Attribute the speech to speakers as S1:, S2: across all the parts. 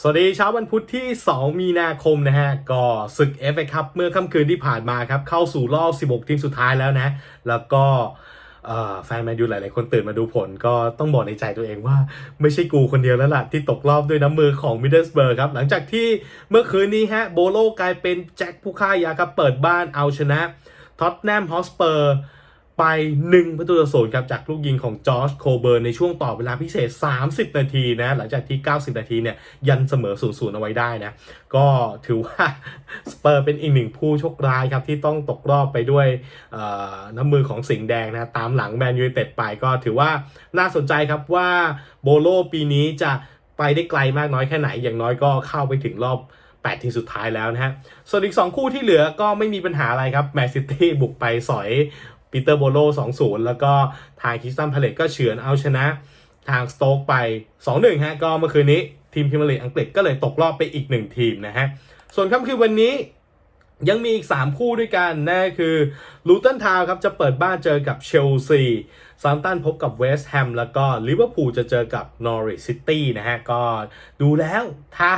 S1: สวัสดีเช้าวันพุธที่ 2 มีนาคมนะฮะ ก็ศึก FA ครับเมื่อค่ำคืนที่ผ่านมาครับ เข้าสู่รอบ 16 ทีมสุดท้ายแล้วนะ แล้วก็แฟนแมนยูหลาย ๆ คนตื่นมาดูผลก็ต้องบอกในใจตัวเองว่า ไม่ใช่กูคนเดียวแล้วล่ะ ที่ตกรอบด้วยน้ำมือของมิดเดิลสเบิร์กครับ หลังจากที่เมื่อคืนนี้ฮะ โบโลกลายเป็นแจ็คผู้ฆ่ายาครับเปิดบ้านเอาชนะท็อตแนมฮอสเปอร์ ไป 1 ประตูต่อศูนย์ครับ จากลูกยิงของจอร์จโคเบิร์นในช่วงต่อเวลาพิเศษ 30 นาทีนะ หลังจากที่ 90 นาทีเนี่ย ยันเสมอ0-0เอาไว้ได้นะ ก็ถือว่าสเปอร์เป็นอีกหนึ่งผู้โชคร้ายครับ ที่ต้องตกรอบไปด้วยน้ำมือของสิงห์แดงนะ ตามหลังแมนยูเต็ดไปก็ถือว่าน่าสนใจครับว่าโบโลปีนี้จะไปได้ไกลมากน้อยแค่ไหนอย่างน้อยก็เข้าไปถึงรอบ8ทีมสุดท้ายแล้วนะฮะ ส่วนอีก 2 คู่ที่เหลือก็ไม่มีปัญหาอะไรครับ แมนซิตี้บุกไปสอย ปีเตอร์โบโล2-0 แล้วก็ทางคิสตันพาเลตก็เฉือนเอาชนะทางสโต๊กไป 2-1 ฮะ ก็เมื่อคืนนี้ทีมพรีเมียร์ลีอังกฤษก็เลยตกรอบไปอีก1ทีมนะฮะ ส่วนค่ำคืนวันนี้ ยังมีอีก 3 คู่ด้วยกันนั่คือลูตันทาวครับจะเปิดบ้านเจอกับเชลซีซามตันพบกับเวสต์แฮมแล้วก็ลิเวอร์พูลจะเจอกับนอริ c ซิตี้นะฮะ ก็ดูแล้วถ้า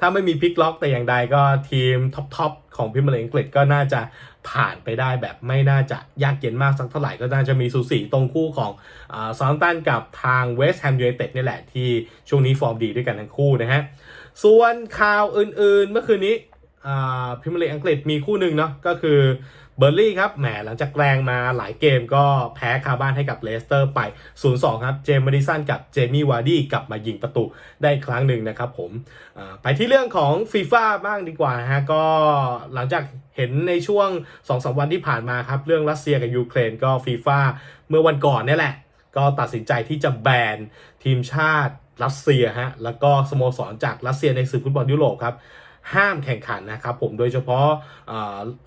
S1: ถ้าไม่มีพลิกล็อกแต่อย่างใดก็ทีมท็อปๆของพรีเมียร์ลีกอังกฤษก็น่าจะผ่านไปได้แบบไม่น่าจะยากเย็นมากสักเท่าไหร่ก็น่าจะมีสูสีตรงคู่ของซามตันกับทางเวสต์แฮมยูไนเต็ดนี่แหละที่ช่วงนี้ฟอร์มดีด้วยกันทั้งคู่นะฮะ ส่วนข่าวอื่นๆเมื่อคืนนี้ พรีเมียร์ลีกอังกฤษมีคู่หนึ่งเนาะก็คือเบอร์ลี่ครับแหมหลังจากแรงมาหลายเกมก็แพ้คาบ้านให้กับเลสเตอร์ไป 0-2 ครับ เจมส์มาดิสันกับเจมี่วาร์ดี้กลับมายิงประตูได้ครั้งหนึ่งนะครับผมไปที่เรื่องของฟีฟ่าบ้างดีกว่านะฮะก็หลังจากเห็นในช่วง 2-3 วันที่ผ่านมาครับ เรื่องรัสเซียกับยูเครนก็ฟีฟ่าเมื่อวันก่อนเนี่ยแหละ ก็ตัดสินใจที่จะแบนทีมชาติรัสเซียฮะแล้วก็สโมสรจากรัสเซียในศึกฟุตบอลยุโรปครับ ห้ามแข่งขันนะครับผมโดยเฉพาะ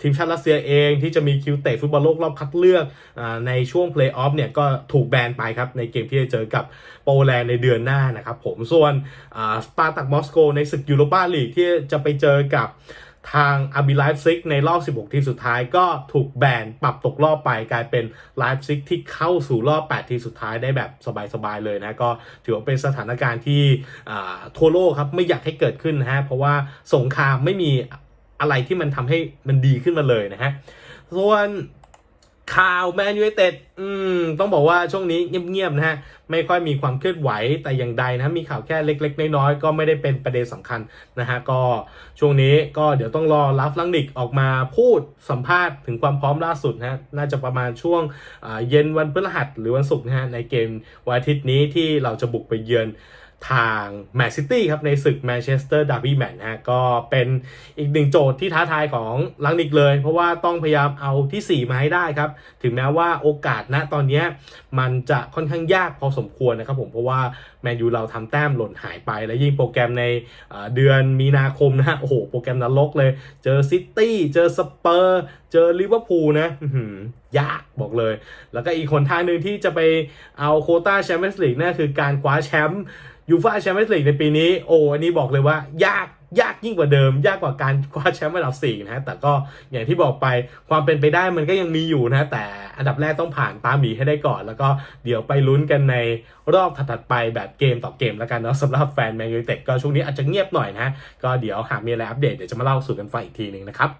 S1: ทีมชาติรัสเซียเองที่จะมีคิวเตะฟุตบอลโลกรอบคัดเลือกอในช่วงเพลย์ออฟเนี่ยก็ถูกแบนไปครับ ในเกมที่จะเจอกับโปแลนด์ในเดือนหน้านะครับผมส่วนสปาร์ตักมอสโกในศึกยูโรปาลีกที่จะไปเจอกับ ทางอาบิไลฟ์ซิกในรอบ 16 ทีมสุดท้ายก็ถูกแบนปรับตกรอบไปกลายเป็นไลฟ์ซิกที่เข้าสู่รอบ 8 ทีมสุดท้ายได้แบบสบายๆเลยนะ ก็ถือว่าเป็นสถานการณ์ที่ทั่วโลกครับไม่อยากให้เกิดขึ้นนะฮะ เพราะว่าสงครามไม่มีอะไรที่มันทำให้มันดีขึ้นมาเลยนะฮะ ส่วน ข่าวแมนยูไนเต็ดอืม ต้องบอกว่าช่วงนี้เงียบๆนะฮะ ไม่ค่อยมีความเคลื่อนไหวแต่อย่างใดนะ มีข่าวแค่เล็ก ๆ น้อยๆ ก็ไม่ได้เป็นประเด็นสำคัญนะฮะ ก็ช่วงนี้ก็เดี๋ยวต้องรอลัฟลังนิกออกมาพูดสัมภาษณ์ถึงความพร้อมล่าสุดนะฮะ น่าจะประมาณช่วงเย็นวันพฤหัสหรือวันศุกร์นะฮะ ในเกมวันอาทิตย์นี้ที่เราจะบุกไปเยือน ทางแมนซิตี้ครับในศึกแมนเชสเตอร์ดาร์บี้แมตช์นะฮะก็เป็นอีกหนึ่งโจทย์ที่ท้าทายของลังนิกเลย เพราะว่าต้องพยายามเอาที่ 4 มาให้ได้ครับ ถึงแม้ว่าโอกาสณตอนนี้มันจะค่อนข้างยากพอสมควรนะครับผมเพราะว่า แมนยูเราทำแต้มหล่นหายไป และยิ่งโปรแกรมในเดือนมีนาคมนะฮะโอ้โหโปรแกรมนรกเลย เจอซิตี้เจอสเปอร์เจอลิเวอร์พูลนะยากบอกเลย แล้วก็อีกคนทางหนึ่งที่จะไปเอาโคต้าแชมเปี้ยนส์ลีกนั่นคือการคว้าแชมป์ยูฟ่าแชมเปี้ยนส์ลีกในปีนี้โอ้อันนี้บอกเลยว่ายาก ยากยิ่งกว่าเดิม ยากกว่าการคว้าแชมป์ระดับ4นะฮะแต่ก็อย่างที่บอกไปความเป็นไปได้มันก็ยังมีอยู่นะแต่อันดับแรกต้องผ่านตาหมีให้ได้ก่อน แล้วก็เดี๋ยวไปลุ้นกันในรอบถัดๆไปแบบเกมต่อเกมแล้วกันเนาะสำหรับแฟนแมนยูไนเต็ดก็ช่วงนี้อาจจะเงียบหน่อยนะก็เดี๋ยวหากมีอะไรอัปเดตเดี๋ยวจะมาเล่าสู่กันฟังอีกทีหนึ่งนะครับ